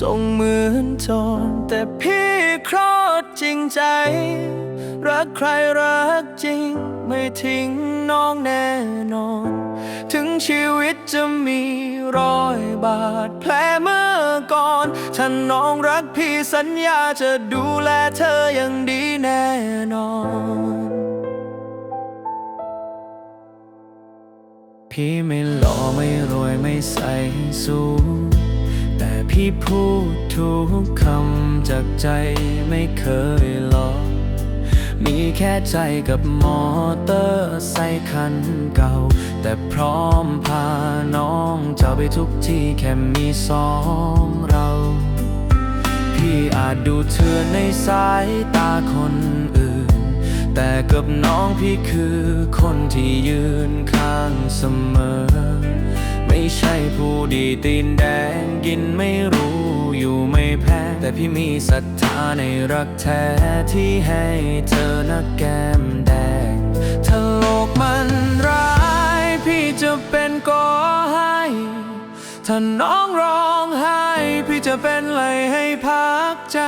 ส่งเหมือนจอนแต่พี่ครอดจริงใจ รักใครรักจริง ไม่ทิ้งน้องแน่นอน ถึงชีวิตจะมีรอยบาดแผลเมื่อก่อนถ้าน้องรักพี่สัญญาจะดูแลเธออย่างดีแน่นอนพี่ไม่หล่อไม่รวยไม่ใส่สูง พี่พูดทุกคำจากใจไม่เคยหลอก มีแค่ใจกับมอเตอร์ไซคันเก่า แต่พร้อมพาน้องเจ้าไปทุกที่แค่มีสองเรา พี่อาจดูเถื่อนในสายตาคนอื่น แต่กับน้องพี่คือคนที่ยืนข้างเสมอ ใช่ผู้ดีตีนแดงกินไม่รู้อยู่ไม่แพ้ แต่พี่มีศรัทธาในรักแท้ที่ให้เธอนักแก้มแดงถ้าโลกมันร้าย พี่จะเป็นก็ให้ ถ้าน้องร้องไห้ พี่จะเป็นไรให้พักใจ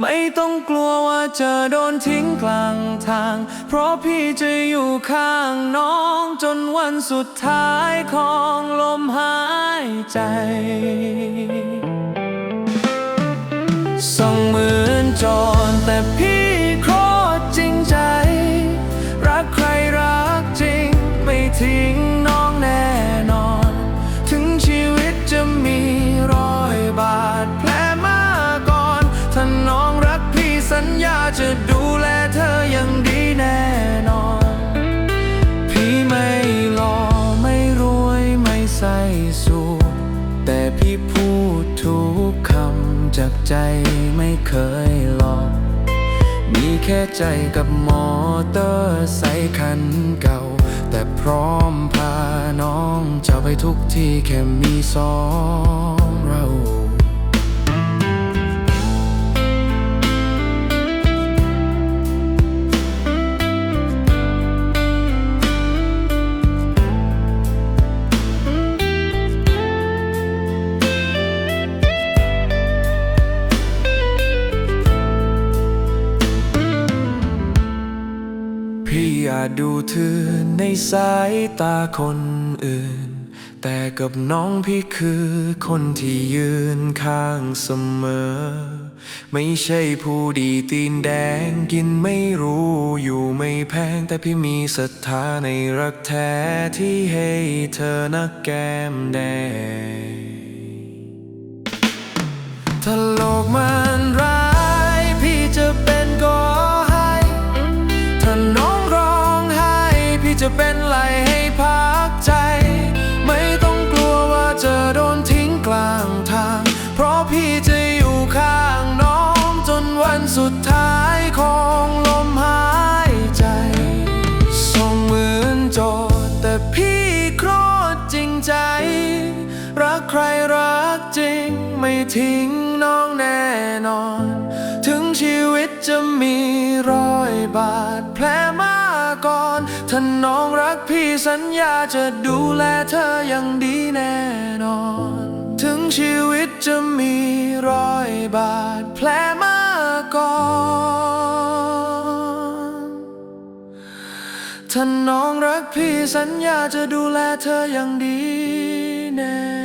ไม่ต้องกลัวว่าจะโดนทิ้งกลางทาง เพราะพี่จะอยู่ข้างน้องจนวันสุดท้ายของลมหายใจ ใจไม่เคยหลอก มีแค่ใจกับมอเตอร์ไซคันเก่า แต่พร้อมพาน้องจะไปทุกที่แค่มีสองเรา พี่อาจดูเธอในสายตาคนอื่น แต่กับน้องพี่คือคนที่ยืนข้างเสมอ ไม่ใช่ผู้ดีตีนแดงกินไม่รู้อยู่ไม่แพง แต่พี่มีศรัทธาในรักแท้ที่ให้เธอนักแก้มแดงถ้าโลกมา ท้ายของลมหายใจส่งหมื่นโจทย์แต่พี่โคตรจริงใจ รักใครรักจริงไม่ทิ้งน้องแน่นอน ถึงชีวิตจะมีรอยบาดแผลมาก่อน ถ้าน้องรักพี่สัญญาจะดูแลเธออย่างดีแน่นอน ถึงชีวิตจะมีรอยบาดแผลมา ก่อน ถ้าน้องรักพี่สัญญาจะดูแลเธออย่างดีแน่